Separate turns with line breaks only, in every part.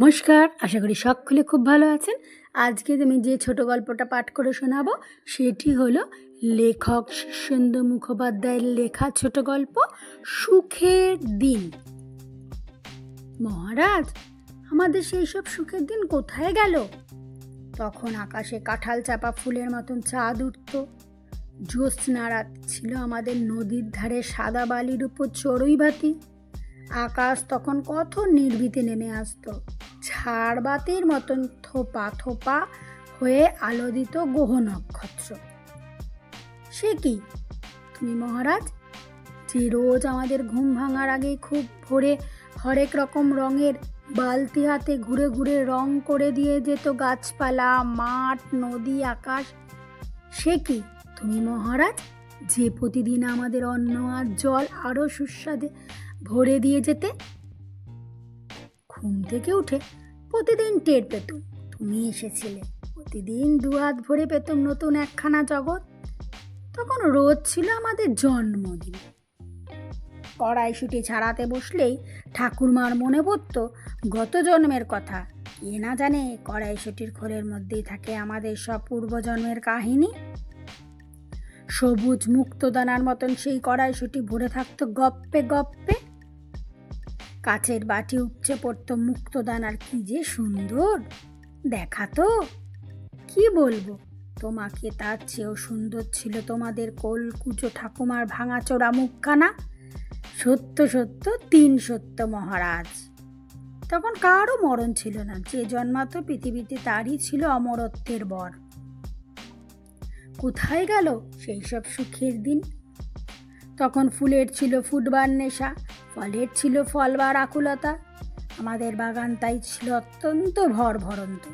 নমস্কার, আশা করি সকলে খুব ভালো আছেন। আজকে আমি যে ছোট গল্পটা পাঠ করে শোনাবো, সেটি হলো লেখক শীর্ষেন্দু মুখোপাধ্যায়ের লেখা ছোট গল্প, সুখের দিন। মহারাজ, আমাদের সেই সব সুখের দিন কোথায় গেল? তখন আকাশে কাঁঠাল চাপা ফুলের মতন চাঁদ উঠত। জ্যোৎস্না রাত ছিল আমাদের নদীর ধারে সাদা বালির উপর চড়ুই বাতি। আকাশ তখন কত নির্ভীতে নেমে আসতো। ঝাড়বাতির মতন থোপা থোপা হয়ে আলো দিত গ্রহ নক্ষত্র। সে কি? তুমি মহারাজ? যে রোজ আমাদের ঘুম ভাঙার আগে খুব ভোরে হরেক রকম রঙের বালতি হাতে ঘুরে ঘুরে রং করে দিয়ে যেত গাছপালা, মাঠ, নদী, আকাশ। সে কি? তুমি মহারাজ? যে প্রতিদিন আমাদের অন্ন আর জল আরও সুস্বাদে ভরে দিয়ে যেতে। ঘুম থেকে উঠে প্রতিদিন টের পেতুম তুমি এসেছিলে। প্রতিদিন দু হাত ভরে পেতুম নতুন একখানা জগৎ। তখন রোজ ছিল আমাদের জন্মদিন। কড়াইশুটি ছাড়াতে বসলেই ঠাকুরমার মনে পড়ত গত জন্মের কথা। কে না জানে কড়াইশুটির খোলের মধ্যেই থাকে আমাদের সব পূর্বজন্মের কাহিনী। সবুজ মুক্তদানার মতন সেই কড়াইশুটি ভরে থাকতো গপ্পে গপ্পে। কাচের বাটি উপচে পড়তো মুক্তদান, আর কি যে সুন্দর। দেখাতো কি বলব? তোমাকে তার চেয়েও সুন্দর ছিল তোমাদের কোল কুচো ঠাকুমার ভাঙাচোরা মুখখানা। সত্য সত্য, তিন সত্য মহারাজ। তখন কারও মরণ ছিল না, যে জন্মাতো পৃথিবীতে তারই ছিল অমরত্বের বর। কোথায় গেল সেই সব সুখের দিন? তখন ফুলের ছিল ফুটবার নেশা ফলের ছিল ফল ফলবার আকুলতা আমাদের বাগান তাই ছিল অত্যন্ত ভর ভরন্ত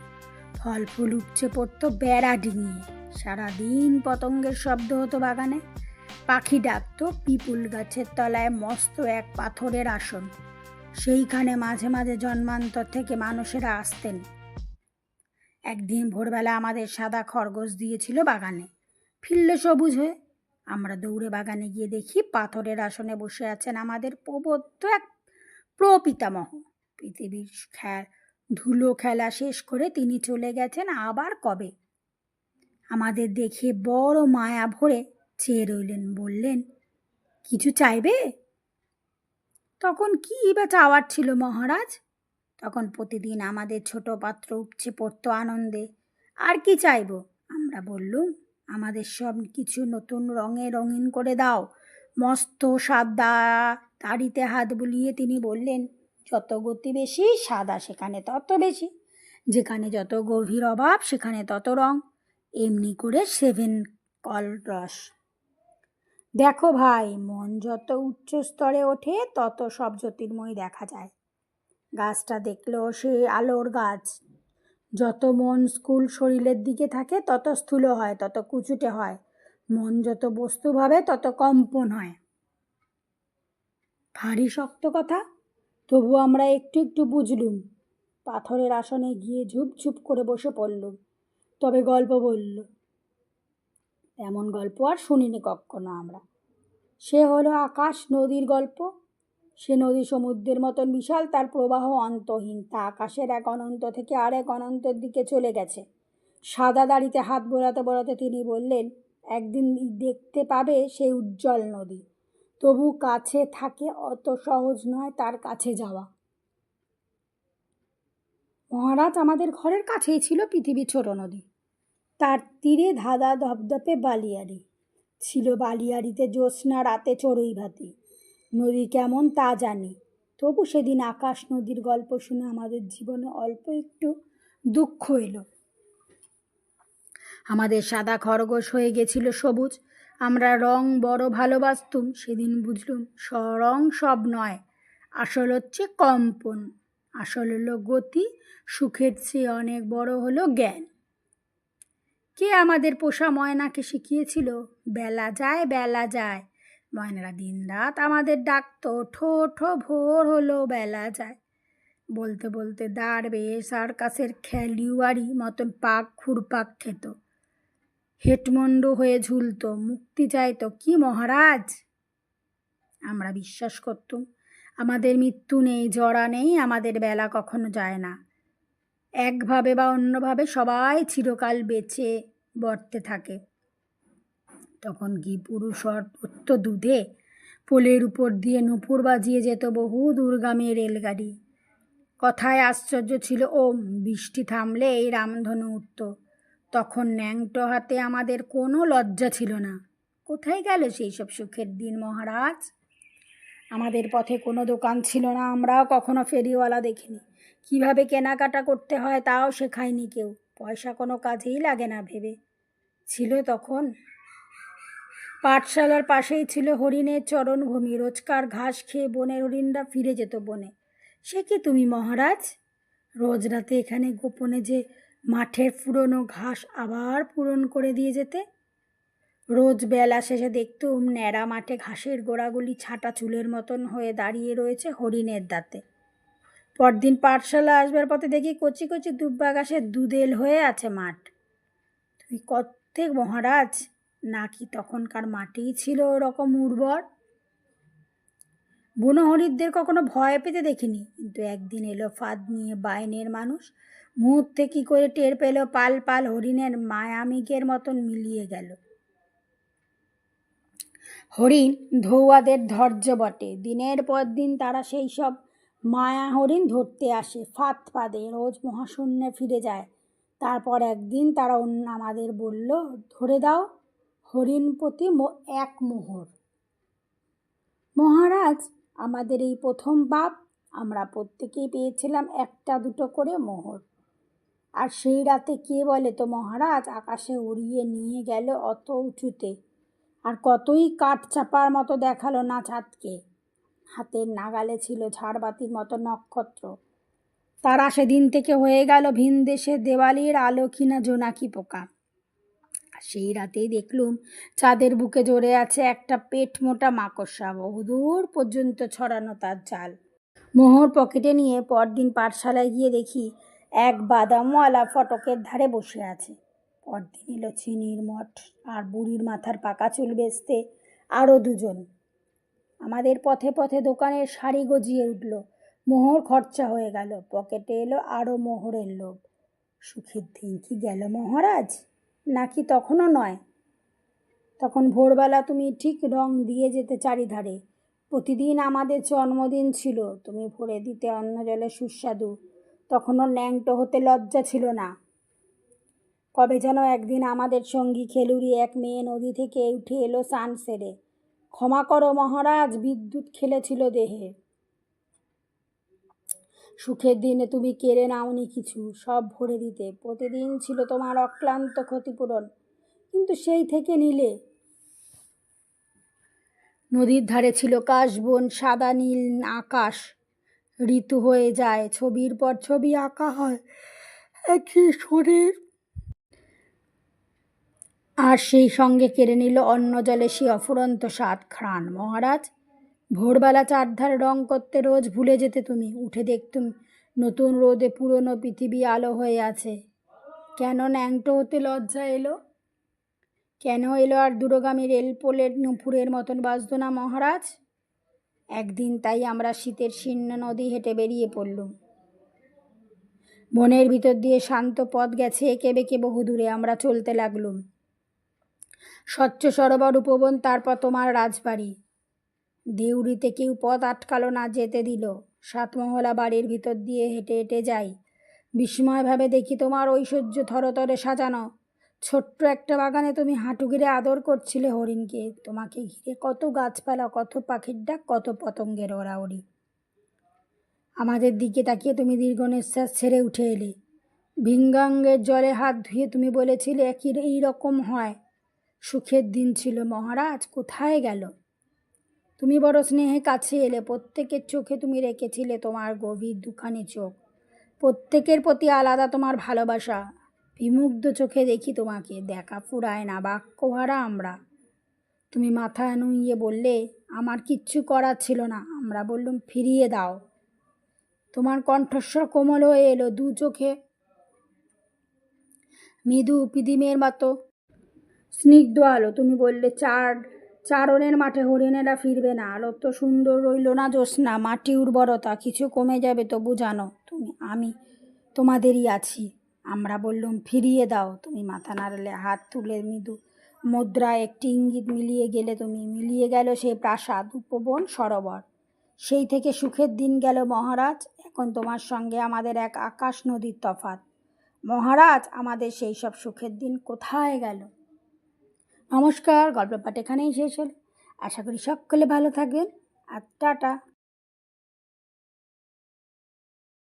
ফল ফুল উপচে পড়তো বেড়া ডিঙিয়ে। সারাদিন পতঙ্গের শব্দ হতো বাগানে। পাখি ডাকতো পিপুল গাছের তলায় মস্ত এক পাথরের আসন। সেইখানে মাঝে মাঝে জন্মান্তর থেকে মানুষেরা আসতেন। একদিন ভোরবেলা আমাদের সাদা খরগোশ দিয়েছিল বাগানে। ফিরল সবুজ হয়ে আমরা দৌড়ে বাগানে গিয়ে দেখি পাথরের আসনে বসে আছেন আমাদের প্রবদ্ধ এক প্রপিতামহ। পৃথিবীর খেল ধুলো খেলা শেষ করে তিনি চলে গেছেন আবার কবে? আমাদের দেখে বড় মায়া ভরে চেয়ে রইলেন, বললেন, কিছু চাইবে? তখন কি বা চাওয়ার ছিল মহারাজ? তখন প্রতিদিন আমাদের ছোট পাত্র উপচে পড়তো আনন্দে, আর কি চাইব? আমরা বললুম আমাদের সব কিছু নতুন রঙে রঙিন করে দাও। মস্ত সাদা তাড়িতে হাত বুলিয়ে তিনি বললেন, যত গতি বেশি সাদা সেখানে তত বেশি। যেখানে যত গভীর অভাব সেখানে তত রং। এমনি করে সেভেন কল রস। দেখো ভাই, মন যত উচ্চ স্তরে ওঠে তত সব জ্যোতির্ময় দেখা যায়। গাছটা দেখলেও সে আলোর গাছ। যত মন স্কুল শরীরের দিকে থাকে, তত স্থূল হয়, তত কুচুটে হয়। মন যত বস্তু ভাবে, তত কম্পন হয়। ভারী শক্ত কথা, তবু আমরা একটু একটু বুঝলুম। পাথরের আসনে গিয়ে ঝুপঝুপ করে বসে পড়লুম। তবে গল্প বলল, এমন গল্প আর শুনিনি কখনো আমরা। সে হলো আকাশ নদীর গল্প। সে নদী সমুদ্রের মতন বিশাল, তার প্রবাহ অন্তহীন। তা আকাশের এক অনন্ত থেকে আরেক অনন্তের দিকে চলে গেছে। সাদা দাড়িতে হাত বোলাতে বোলাতে তিনি বললেন, একদিন দেখতে পাবে সেই উজ্জ্বল নদী। তবু কাছে থাকে অত সহজ নয় তার কাছে যাওয়া। মহারাজ, আমাদের ঘরের কাছেই ছিল পৃথিবী ছোট নদী। তার তীরে ধাঁধা ধপধপে বালিয়াড়ি। ছিল বালিয়াড়িতে জ্যোৎস্না, রাতে চড়ুই ভাতি। নদী কেমন তা জানি। তবু সেদিন আকাশ নদীর গল্প শুনে আমাদের জীবনে অল্প একটু দুঃখ এলো। আমাদের সাদা খরগোশ হয়ে গেছিল সবুজ। আমরা রং বড় ভালোবাসতুম, সেদিন বুঝলুম রং সব নয়। আসল হচ্ছে কম্পন, আসল হলো গতি, সুখের চেয়ে অনেক বড় হলো জ্ঞান। কে আমাদের পোষা ময়নাকে শিখিয়েছিল? বেলা যায় বেলা যায়। ময়নারা দিন রাত আমাদের ডাকতো ঠো ঠো ভোর হলো বেলা যায়। বলতে বলতে দাঁড় বেয়ে সার্কাসের খেলিওয়ারি মতন পাক খুরপাক খেত। হেটমন্ড হয়ে ঝুলতো, মুক্তি চাইতো, কি মহারাজ? আমরা বিশ্বাস করতুম, আমাদের মৃত্যু নেই জড়া নেই, আমাদের বেলা কখনো যায় না। একভাবে বা অন্যভাবে সবাই চিরকাল বেঁচে বর্তে থাকে। তখন ঘি পুরুষর অত্য দুধে পোলের উপর দিয়ে নুপুর বাজিয়ে যেত বহু দূরগামী রেলগাড়ি। কথায় আশ্চর্য ছিল ও বৃষ্টি থামলে এই রামধনু উঠত। তখন ন্যাংটো হাতে আমাদের কোনো লজ্জা ছিল না। কোথায় গেল সেই সব সুখের দিন, মহারাজ? আমাদের পথে কোনো দোকান ছিল না, আমরাও কখনো ফেরিওয়ালা দেখিনি। কীভাবে কেনাকাটা করতে হয় তাও শেখায়নি কেউ। পয়সা কোনো কাজেই লাগে না ভেবে। ছিল তখন পাঠশালার পাশেই ছিল হরিণের চরণভূমি রোজকার ঘাস খেয়ে বনের হরিণরা ফিরে যেত বনে। সে কি তুমি মহারাজ? রোজ রাতে এখানে গোপনে যে মাঠের পুরনো ঘাস আবার পূরণ করে দিয়ে যেতে? রোজ বেলা শেষে দেখতুম ন্যাড়া মাঠে ঘাসের গোড়াগুলি ছাটা চুলের মতন হয়ে দাঁড়িয়ে রয়েছে হরিণের দাঁতে। পরদিন পাঠশালা আসবার পথে দেখি কচি কচি দুব্বা ঘাসের দুদেল হয়ে আছে মাঠ। তুই কত্তেক মহারাজ? নাকি তখনকার মাটিই ছিল ওরকম উর্বর? বুনো হরিণদের কখনো ভয় পেতে দেখিনি, কিন্তু একদিন এলো ফাঁদ নিয়ে বাইনের মানুষ। মুহূর্তে কী করে টের পেল, পাল পাল হরিণের মায়ামিকের মতন মিলিয়ে গেল। হরিণ ধৌয়াদের ধৈর্য বটে, দিনের পর দিন তারা সেই সব মায়া হরিণ ধরতে আসে। ফাঁদ ফাঁদে রোজ মহাশূন্যে ফিরে যায়। তারপর একদিন তারা অন্য আমাদের বলল, ধরে দাও। হরিণ প্রতি এক মোহর। মহারাজ, আমাদের এই প্রথম বাপ আমরা প্রত্যেকেই পেয়েছিলাম একটা দুটো করে মোহর। আর সেই রাতে কে বলে তো মহারাজ, আকাশে উড়িয়ে নিয়ে গেল অত উঁচুতে। আর কতই কাঠ চাপার মতো দেখাল না ছাদকে হাতের নাগালে ছিল ঝাড়বাতির মতো নক্ষত্র। তারা সেদিন থেকে হয়ে গেল ভিন দেশের দেওয়ালির আলো কিনা জোনাকি পোকা। সেই রাতেই দেখলুম চাঁদের বুকে জড়ে আছে একটা পেট মোটা মাকড়সা বহুদূর পর্যন্ত ছড়ানো তার জাল। মোহর পকেটে নিয়ে পরদিন পাঠশালায় গিয়ে দেখি এক বাদামওয়ালা ফটকের ধারে বসে আছে। পরদিন এলো চিনির মঠ আর বুড়ির মাথার পাকা চুল বেচতে আরও দুজন। আমাদের পথে পথে দোকানের শাড়ি গজিয়ে উঠল। মোহর খরচা হয়ে গেল। পকেটে এলো আরও মোহরের লোভ। সুখের দিন কি গেল মহারাজ? নাকি তখনও নয়? তখন ভোরবেলা তুমি ঠিক রং দিয়ে যেতে চারিধারে। প্রতিদিন আমাদের জন্মদিন ছিল, তুমি ভরে দিতে অন্ন জলে সুস্বাদু। তখনও ন্যাংটো হতে লজ্জা ছিল না। কবে যেন একদিন আমাদের সঙ্গী খেলুরি এক মেয়ে নদী থেকে উঠে এলো সান সেরে ক্ষমা করো মহারাজ, বিদ্যুৎ খেলেছিল দেহে। সুখের দিনে তুমি কেড়ে নাওনি কিছু, সব ভরে দিতে। প্রতিদিন ছিল তোমার অক্লান্ত ক্ষতিপূরণ। কিন্তু সেই থেকে নিলে? নদীর ধারে ছিল কাশবন সাদা নীল, আকাশ। ঋতু হয়ে যায়, ছবির পর ছবি আঁকা হয়। একই শরীর আর সেই সঙ্গে কেড়ে নিল অন্ন জলে সে অফুরন্ত স্বাদ। ঘ্রাণ মহারাজ ভোরবেলা চারধারে রং করতে রোজ ভুলে যেতে তুমি। উঠে দেখতুম নতুন রোদে পুরনো পৃথিবী আলো হয়ে আছে। কেন ন্যাংটো হতে লজ্জা এলো? কেন এলো আর দূরগামী রেলপোলের নুপুরের মতন বাজত না মহারাজ? একদিন তাই আমরা শীতের শীর্ণ নদী হেঁটে বেরিয়ে পড়লুম। বনের ভিতর দিয়ে শান্ত পথ গেছে এঁকে বেঁকে বহু দূরে আমরা চলতে লাগলুম। স্বচ্ছ সরোবর, উপবন, তারপর তোমার রাজবাড়ি। দেউড়িতে কেউ পথ আটকালো না যেতে দিল। সাতমহলা বাড়ির ভিতর দিয়ে হেঁটে হেঁটে যাই। বিস্ময়ভাবে দেখি তোমার ঐশ্বর্য থরথরে সাজানো। ছোট্ট একটা বাগানে তুমি হাঁটু ঘিরে আদর করছিলে হরিণকে। তোমাকে ঘিরে কত গাছপালা, কত পাখির ডাক, কত পতঙ্গের ওড়াউড়ি। আমাদের দিকে তাকিয়ে তুমি দীর্ঘ নিঃশ্বাস ছেড়ে উঠে এলে। ভিঙ্গাঙ্গের জলে হাত ধুয়ে তুমি বলেছিলে, একই এই রকম হয়। সুখের দিন ছিল মহারাজ, কোথায় গেল? তুমি বড় স্নেহে কাছে এলে, প্রত্যেকের চোখে তুমি রেখেছিলে তোমার গভীর দুখানি চোখ। প্রত্যেকের প্রতি আলাদা তোমার ভালোবাসা। বিমুগ্ধ চোখে দেখি তোমাকে, দেখা ফুরায় না, বাক্যহারা আমরা। তুমি মাথা নুইয়ে বললে, আমার কিচ্ছু করার ছিল না। আমরা বললুম, ফিরিয়ে দাও। তোমার কণ্ঠস্বর কোমল হয়ে এলো দু চোখে। মৃদু পিদিমের মতো স্নিগ্ধ আলো, তুমি বললে চার চারণের মাঠে হরিণেরা ফিরবে না। আলো তো সুন্দর রইল না জ্যোৎস্না, মাটি উর্বরতা, কিছু কমে যাবে তবু জানো, তুমি, আমি তোমাদেরই আছি। আমরা বললুম, ফিরিয়ে দাও। তুমি মাথা নাড়লে, হাত তুলে মৃদু মুদ্রা একটি ইঙ্গিত মিলিয়ে গেলে তুমি। মিলিয়ে গেল সেই প্রাসাদ, উপবন, সরোবর। সেই থেকে সুখের দিন গেল মহারাজ। এখন তোমার সঙ্গে আমাদের এক আকাশ নদীর তফাত মহারাজ, আমাদের সেই সব সুখের দিন কোথায় গেল? নমস্কার গল্প পাঠ এখানেই শেষ হলো। আশা করি সকলে ভালো থাকবেন। আর টাটা।